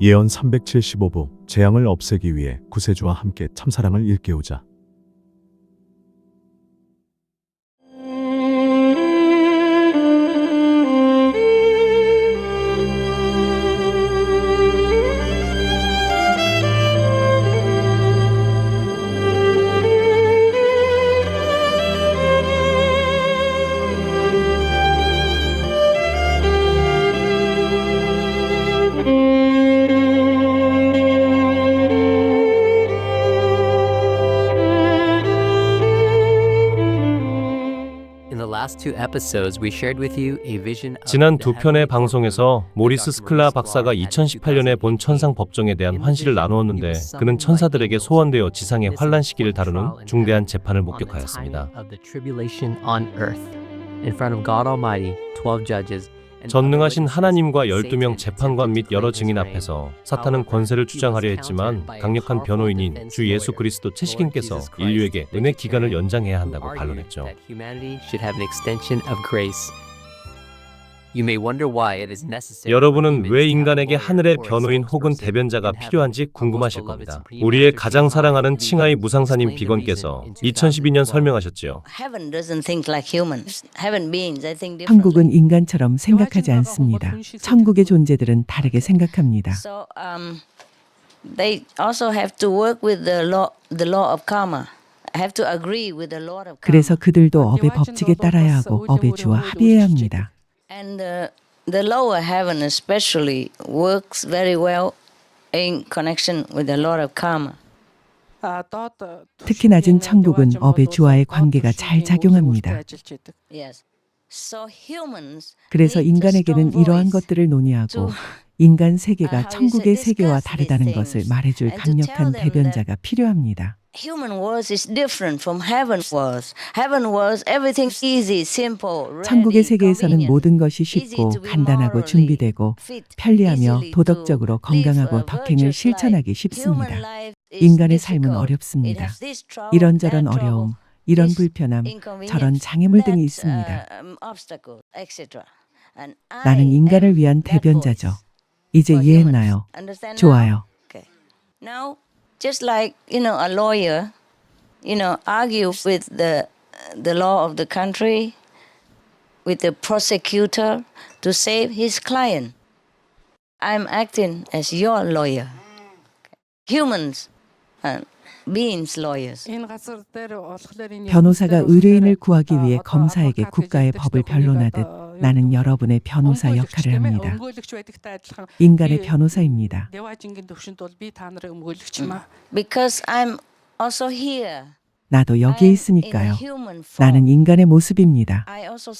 예언 375부 재앙을 없애기 위해 구세주와 함께 참사랑을 일깨우자. 지난 두 편의 방송에서. 모리스 스클라 박사가 2018년에 본 천상 법정에 대한 환시를 나누었는데 그는 천사들에게 소원되어 지상의 환란 시기를 다루는 중대한 재판을 목격하였습니다. Timing of the tribulation on earth. In front of God Almighty, 12 judges and 전능하신 하나님과 witnesses, 12명 Satan 재판관 및 여러 증인. 앞에서 사탄은 권세를 주장하려 했지만 강력한 변호인인 주 예수 그리스도 채식인께서 인류에게 은혜 기간을 연장해야 한다고 반론했죠. You may wonder why it is necessary for 여러분은 왜 인간에게 하늘의 변호인 혹은 대변자가. 필요한지 궁금하실 겁니다. 우리의 가장 사랑하는 칭하이 무상사님 비건께서 reason in 2012년 2012. 설명하셨지요. Heaven doesn't think like humans. Heaven beings, I think differently. 천국은 인간처럼 생각하지 않습니다. 천국의 존재들은 다르게 생각합니다. So um, they also have to work with the law, the law of karma. Have to agree with the law of karma. 그래서 그들도 업의 법칙에 따라야 하고 업의 주와 합의해야 합니다. And uh, the lower heaven especially works very well in connection with the law of karma. 특히 낮은 천국은 업의 주와의 관계가 잘 작용합니다. Yes. So humans 그래서 a 인간에게는 이러한 것들을 논의하고 인간 세계가 천국의 세계와 다르다는 것을 말해줄 강력한 대변자가 필요합니다. Human words is different from heaven words. Heaven words, everything easy, simple, ready, 천국의 세계에서는 모든 것이 쉽고 간단하고 준비되고 fit, 편리하며 도덕적으로 건강하고 덕행을 실천하기. 쉽습니다. 인간의 삶은 어렵습니다. 이런저런 어려움, 이런 불편함, 저런 장애물 등이 있습니다. uh, um, 나는 인간을 위한 대변자죠. 이제 이해했나요? 좋아요. Okay. Now, just like you know, a lawyer, you know, argue with the the law of the country, with the prosecutor to save his client. I'm acting as your lawyer. Humans, uh, beings, lawyers. 변호사가 의뢰인을 구하기 위해 검사에게 국가의 법을 변론하듯 나는 여러분의 변호사 역할을 합니다. 인간의 변호사입니다. Because I'm also here. 나도 여기에 있으니까요. 나는 인간의 모습입니다.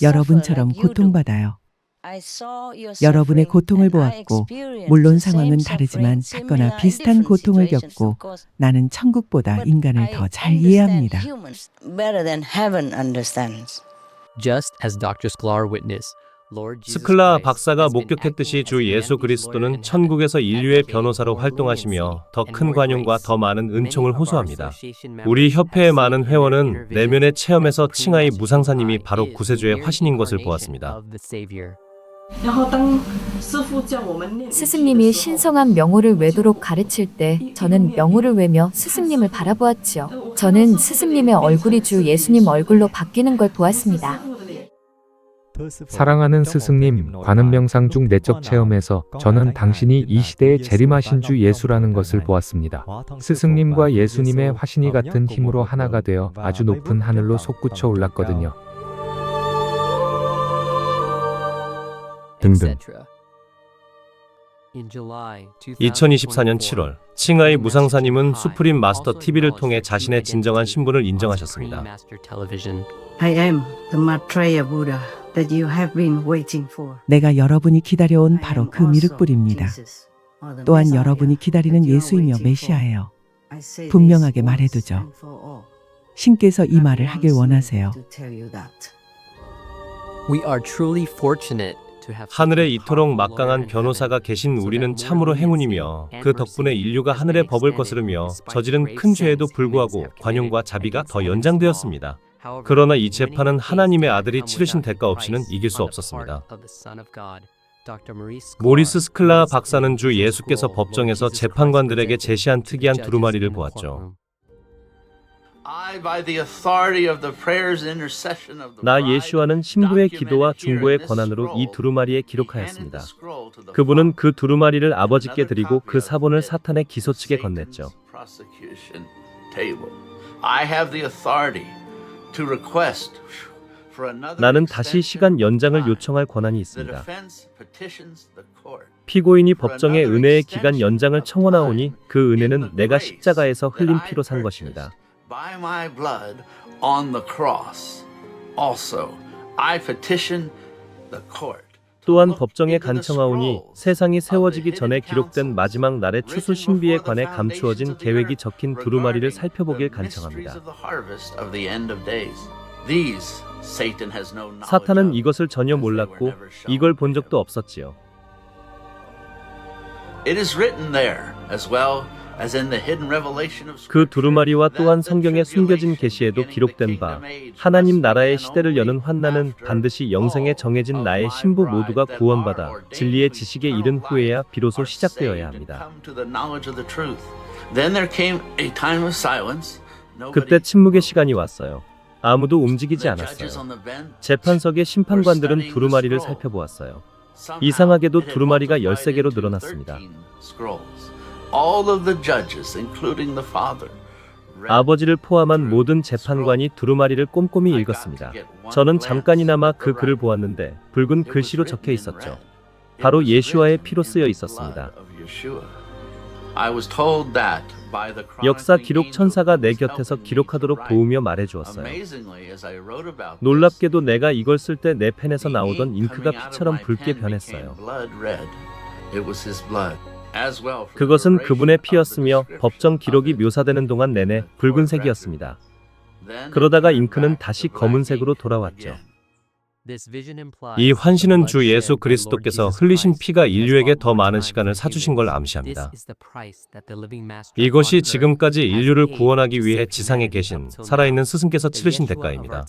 여러분처럼. 고통받아요. I saw your 여러분의 고통을 보았고, 물론 상황은 다르지만 in 비슷한 고통을 겪고. 나는 천국보다 인간을 I 더잘 이해합니다. 스클라 박사가 목격했듯이 주 예수 그리스도는 천국에서 인류의 변호사로 활동하시며 더 큰 관용과. 더 많은 은총을 호소합니다. 우리 협회의 많은 회원은 내면의 체험에서 칭하이 무상사님이 바로 구세주의 화신인 것을 보았습니다. 스승님이 신성한 명호를 외도록 가르칠 때 저는 명호를 외며 스승님을 바라보았지요. 저는 스승님의 얼굴이 주 예수님 얼굴로 바뀌는 걸 보았습니다. 사랑하는 스승님, 관음 명상 중 내적 체험에서 저는 당신이 이 시대의 재림하신 주 예수라는 것을 보았습니다. 스승님과 예수님의 화신이 같은 힘으로 하나가 되어 아주 높은 하늘로 솟구쳐 올랐거든요. 등등. etc. In July 2024년 7월 칭하이 무상사님은 수프림 마스터 TV를 통해 자신의 진정한 신분을 인정하셨습니다. I am the Maitreya Buddha that you have been waiting for. 내가 여러분이 기다려온 I 바로 am 그 미륵불입니다. 또한 여러분이 기다리는 예수이며 waiting for. 메시아예요. I say 분명하게 말해두죠. 신께서 이 말을 하길 원하세요. to tell you that. We are truly fortunate 하늘에 이토록 막강한 변호사가 계신 우리는 참으로 행운이며 그 덕분에 인류가 하늘의 법을 거스르며 저지른 큰 죄에도 불구하고 관용과 자비가 더 연장되었습니다. 그러나 이 재판은 하나님의 아들이 치르신 대가 없이는 이길 수 없었습니다. 모리스 스클라 박사는 주 예수께서 법정에서 재판관들에게 제시한 특이한 두루마리를 보았죠. 나 예수와는 신부의 기도와 중보의 권한으로 이 두루마리에 기록하였습니다. 그분은 그 두루마리를 아버지께 드리고 그 사본을 사탄의 기소 측에 건넸죠. 나는 다시 시간 연장을 요청할 권한이 있습니다. 피고인이 법정에 은혜의 기간 연장을 청원하오니 그 은혜는 내가 십자가에서 흘린 피로 산 것입니다. By my blood on the cross. Also, I petition the court. 또한 법정에 간청하오니 세상이 세워지기 전에 기록된 마지막 날의 추수 신비에 관해 감추어진 계획이 적힌 두루마리를 살펴보길 간청합니다. 사탄은 이것을 전혀 몰랐고 이걸 본 적도 없었지요. It is written there as well as in the hidden revelation of 그 두루마리와 또한 성경에 숨겨진 계시에도 기록된 바 하나님 나라의 시대를 여는 환난은 after 반드시 영생에 정해진 나의 신부 모두가 구원받아 진리의 지식에 이른 후에야 비로소 시작되어야 합니다. 그때 침묵의 시간이 왔어요. 아무도 움직이지 않았어요. 재판석의 심판관들은 두루마리를 살펴보았어요. 이상하게도 두루마리가 13개로 늘어났습니다. All of the judges, including the father, 아버지를 포함한 모든 재판관이 두루마리를 꼼꼼히 읽었습니다. 저는 잠깐이나마 그 글을 보았는데 붉은 글씨로 적혀 있었죠. 바로 예수와의 피로 쓰여 있었습니다. 역사 기록 천사가 내 곁에서 기록하도록 도우며 말해 주었어요. 놀랍게도 내가 이걸 쓸 때 내 펜에서 나오던 잉크가 피처럼 붉게 변했어요. 그것은 그분의 피였으며 법정 기록이 묘사되는 동안 내내 붉은색이었습니다. 그러다가 잉크는 다시 검은색으로 돌아왔죠. 이 환신은 주 예수 그리스도께서 흘리신 피가 인류에게 더 많은 시간을 사주신 걸 암시합니다. 이것이 지금까지 인류를 구원하기 위해 지상에 계신 살아있는 스승께서 치르신 대가입니다.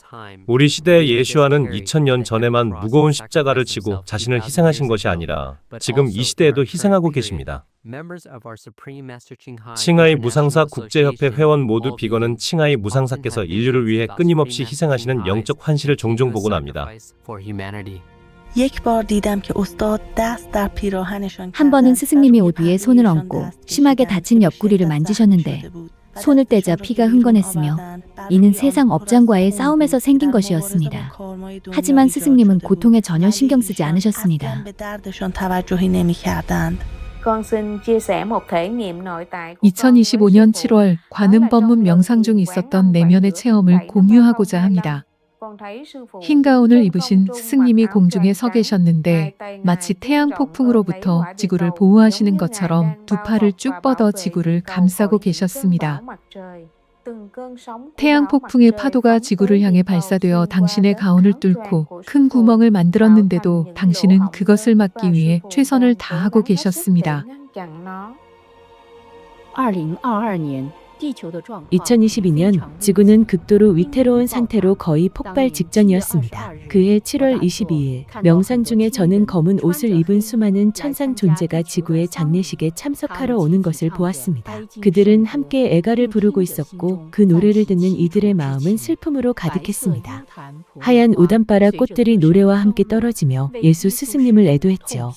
우리 시대의 예수와는 2000년 전에만 무거운 십자가를 지고 자신을 희생하신 것이 아니라 지금 이 시대에도 희생하고 계십니다. 칭하이 무상사 국제협회 회원 모두 비건은 칭하이 무상사께서 인류를 위해 끊임없이 희생하시는 영적 환시를 종종 보곤 합니다. 한 번은 스승님이 옷 위에 손을 얹고 심하게 다친 옆구리를 만지셨는데 손을 떼자 피가 흥건했으며 이는 세상 업장과의 싸움에서 생긴 것이었습니다. 하지만 스승님은 고통에 전혀 신경 쓰지 않으셨습니다. 2025년 7월 관음 법문 명상 중 있었던 내면의 체험을 공유하고자 합니다. 흰 가운을 입으신 스승님이 공중에 서 계셨는데 마치 태양 폭풍으로부터 지구를 보호하시는 것처럼 두 팔을 쭉 뻗어 지구를 감싸고 계셨습니다. 태양 폭풍의 파도가 지구를 향해 발사되어 당신의 가운을 뚫고 큰 구멍을 만들었는데도 당신은 그것을 막기 위해 최선을 다하고 계셨습니다. 2022년 지구는 극도로 위태로운 상태로 거의 폭발 직전이었습니다. 그해 7월 22일 명상 중에 저는 검은 옷을 입은 수많은 천상 존재가 지구의 장례식에 참석하러 오는 것을 보았습니다. 그들은 함께 애가를 부르고 있었고 그 노래를 듣는 이들의 마음은 슬픔으로 가득했습니다. 하얀 우담바라 꽃들이 노래와 함께 떨어지며 예수 스승님을 애도했지요.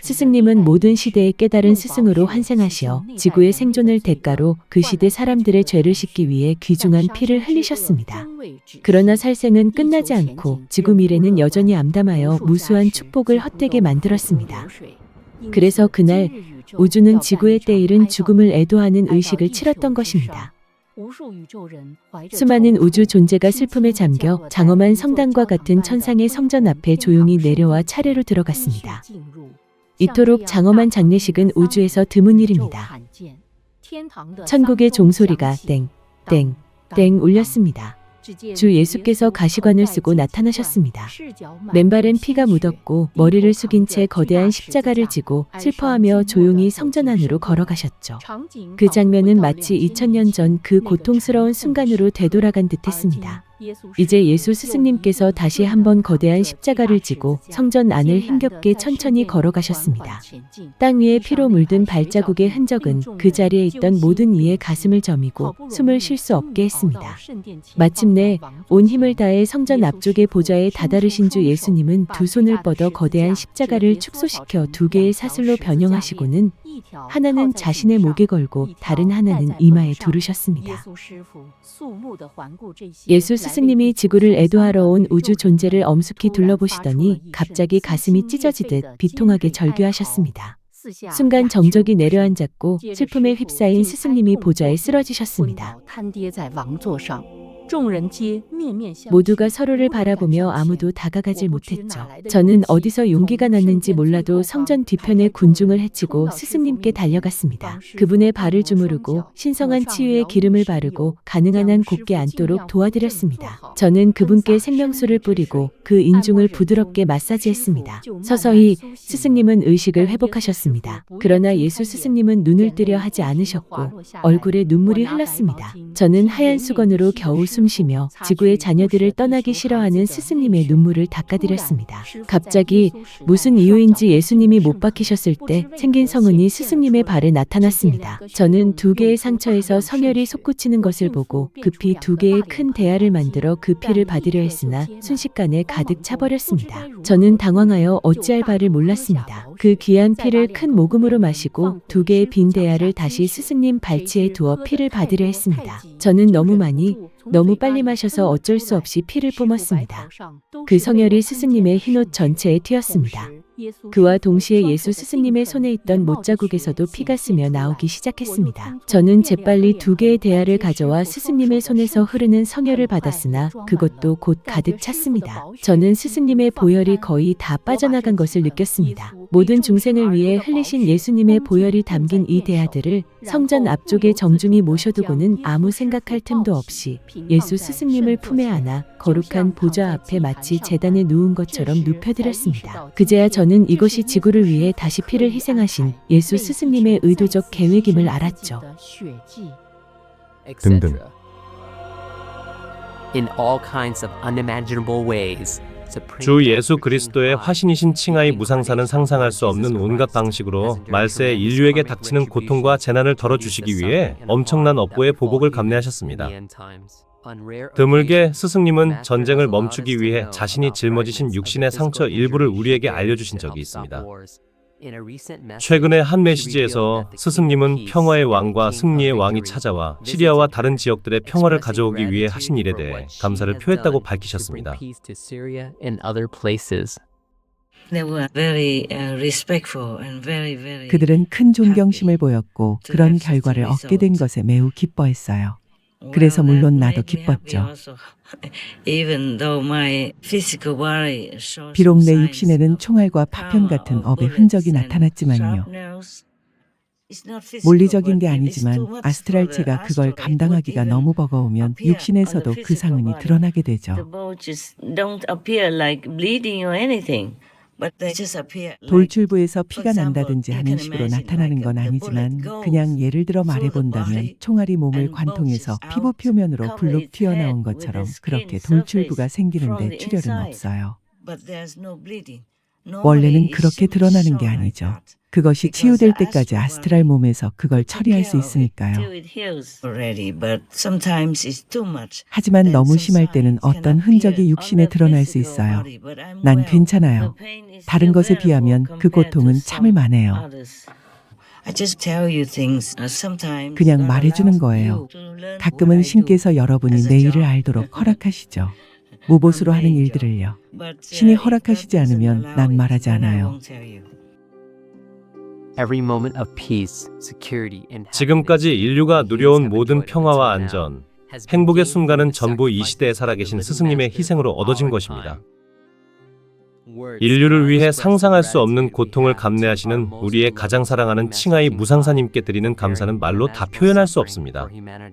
스승님은 모든 시대의 깨달은 스승으로 환생하시어 지구의 생존을 대가로 그 시대 사람들의 죄를 씻기 위해 귀중한 피를 흘리셨습니다. 그러나 살생은 끝나지 않고 지구 미래는 여전히 암담하여 무수한 축복을 헛되게 만들었습니다. 그래서 그날 우주는 지구의 때이른 죽음을 애도하는 의식을 치렀던 것입니다. 수많은 우주 존재가 슬픔에 잠겨 장엄한 성당과 같은 천상의 성전 앞에 조용히 내려와 차례로 들어갔습니다. 이토록 장엄한 장례식은 우주에서 드문 일입니다. 천국의 종소리가 땡, 땡, 땡 울렸습니다. 주 예수께서 가시관을 쓰고 나타나셨습니다. 맨발엔 피가 묻었고 머리를 숙인 채 거대한 십자가를 지고 슬퍼하며 조용히 성전 안으로 걸어가셨죠. 그 장면은 마치 2000년 전 그 고통스러운 순간으로 되돌아간 듯 했습니다. 이제 예수 스승님께서 다시 한번 거대한 십자가를 지고 성전 안을 힘겹게 천천히 걸어가셨습니다. 땅 위에 피로 물든 발자국의 흔적은 그 자리에 있던 모든 이의 가슴을 저미고 숨을 쉴 수 없게 했습니다. 마침내 온 힘을 다해 성전 앞쪽의 보좌에 다다르신 주 예수님은 두 손을 뻗어 거대한 십자가를 축소시켜 두 개의 사슬로 변형하시고는 하나는 자신의 목에 걸고 다른 하나는 이마에 두르셨습니다. 예수 스승님이 지구를 애도하러 온 우주 존재를 엄숙히 둘러보시더니 갑자기 가슴이 찢어지듯 비통하게 절규하셨습니다. 순간 정적이 내려앉았고 슬픔에 휩싸인 스승님이 보좌에 쓰러지셨습니다. 모두가 서로를 바라보며 아무도 다가가질 못했죠. 저는 어디서 용기가 났는지 몰라도 성전 뒤편에 군중을 해치고 스승님께 달려갔습니다. 그분의 발을 주무르고 신성한 치유의 기름을 바르고 가능한 한 곧게 앉도록 도와드렸습니다. 저는 그분께 생명수를 뿌리고 그 인중을 부드럽게 마사지했습니다. 서서히 스승님은 의식을 회복하셨습니다. 그러나 예수 스승님은 눈을 뜨려 하지 않으셨고 얼굴에 눈물이 흘렀습니다. 저는 하얀 수건으로 겨우 숨 쉬며 지구의 자녀들을 떠나기 싫어하는 스승님의 눈물을 닦아드렸습니다. 갑자기 무슨 이유인지 예수님이 못 박히셨을 때 생긴 성은이 스승님의 발에 나타났습니다. 저는 두 개의 상처에서 성혈이 솟구치는 것을 보고 급히 두 개의 큰 대야를 만들어 그 피를 받으려 했으나 순식간에 가득 차버렸습니다. 저는 당황하여 어찌할 바를 몰랐습니다. 그 귀한 피를 큰 모금으로 마시고 두 개의 빈 대야를 다시 스승님 발치에 두어 피를 받으려 했습니다. 저는 너무 많이 너무 빨리 마셔서 어쩔 수 없이 피를 뿜었습니다. 그 성혈이 스승님의 흰옷 전체에 튀었습니다. 그와 동시에 예수 스승님의 손에 있던 못자국에서도 피가 스며 나오기 시작했습니다. 저는 재빨리 두 개의 대야를 가져와 스승님의 손에서 흐르는 성혈을 받았으나 그것도 곧 가득 찼습니다. 저는 스승님의 보혈이 거의 다 빠져나간 것을 느꼈습니다. 모든 중생을 위해 흘리신 예수님의 보혈이 담긴 이 대야들을 성전 앞쪽에 정중히 모셔두고는 아무 생각할 틈도 없이 예수 스승님을 품에 안아 거룩한 보좌 앞에 마치 재단에 누운 것처럼 눕혀드렸습니다. 그제야 저는 이것이 지구를 위해 다시 피를 희생하신 예수 스승님의 의도적 계획임을 알았죠. 등등. In all kinds of unimaginable ways. 주 예수 그리스도의 화신이신 칭하의 무상사는 상상할 수 없는 온갖 방식으로 말세에 인류에게 닥치는 고통과 재난을 덜어주시기 위해 엄청난 업보의 보복을 감내하셨습니다. 드물게 스승님은 전쟁을 멈추기 위해 자신이 짊어지신 육신의 상처 일부를 우리에게 알려주신 적이 있습니다. 최근에 한 메시지에서 스승님은 평화의 왕과 승리의 왕이 찾아와 시리아와 다른 지역들의 평화를 가져오기 위해 하신 일에 대해 감사를 표했다고 밝히셨습니다. 그들은 큰 존경심을 보였고 그런 결과를 얻게 된 것에 매우 기뻐했어요. 그래서 물론 나도 기뻤죠. 비록 내 육신에는 총알과 파편 같은 업의 흔적이 나타났지만요. 물리적인 게 아니지만 아스트랄체가 그걸 감당하기가 너무 버거우면 육신에서도 그 상흔이 드러나게 되죠. 돌출부에서 피가 난다든지 하는 식으로 나타나는 건 아니지만 그냥 예를 들어 말해본다면 총알이 몸을 관통해서 피부 표면으로 불룩 튀어나온 것처럼 그렇게 돌출부가 생기는데 출혈은 없어요. 원래는 그렇게 드러나는 게 아니죠. 그것이 치유될 때까지 아스트랄 몸에서 그걸 처리할 수 있으니까요. 하지만 너무 심할 때는 어떤 흔적이 육신에 드러날 수 있어요. 난 괜찮아요. 다른 것에 비하면 그 고통은 참을 만해요. 그냥 말해주는 거예요. 가끔은 신께서 여러분이 내 일을 알도록 허락하시죠. 무보수로 하는 일들을요. 신이 허락하시지 않으면 난 말하지 않아요. 지금까지 인류가 누려온 모든 평화와 안전, 행복의 순간은 전부 이 시대에 살아계신 스승님의 희생으로 얻어진 것입니다. 인류를 위해 상상할 수 없는 고통을 감내하시는 우리의 가장 사랑하는 칭하이 무상사님께 드리는 감사는 말로 다 표현할 수 없습니다.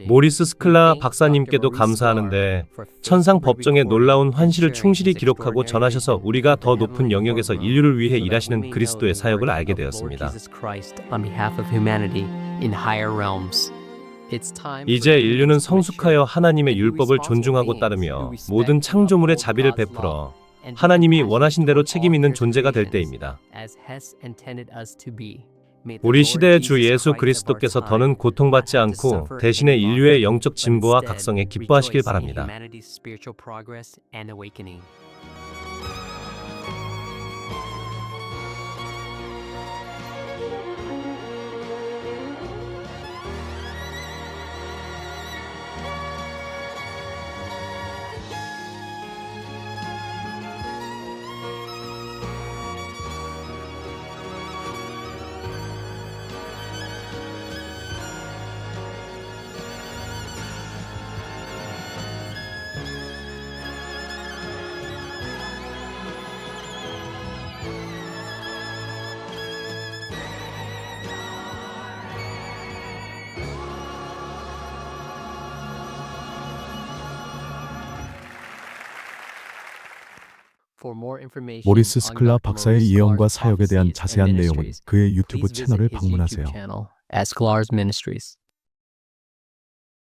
모리스 스클라 박사님께도 감사하는데 천상 법정의 놀라운 환시를 충실히 기록하고 전하셔서 우리가 더 높은 영역에서 인류를 위해 일하시는 그리스도의 사역을 알게 되었습니다. 이제 인류는 성숙하여 하나님의 율법을 존중하고 따르며 모든 창조물의 자비를 베풀어 하나님이 원하신 대로 책임 있는 존재가 될 때입니다. 우리 시대의 주 예수 그리스도께서 더는 고통받지 않고 대신에 인류의 영적 진보와 각성에 기뻐하시길 바랍니다. 모리스 스클라 박사의 예언과 사역에 대한 자세한 내용은 그의 유튜브 채널을 방문하세요.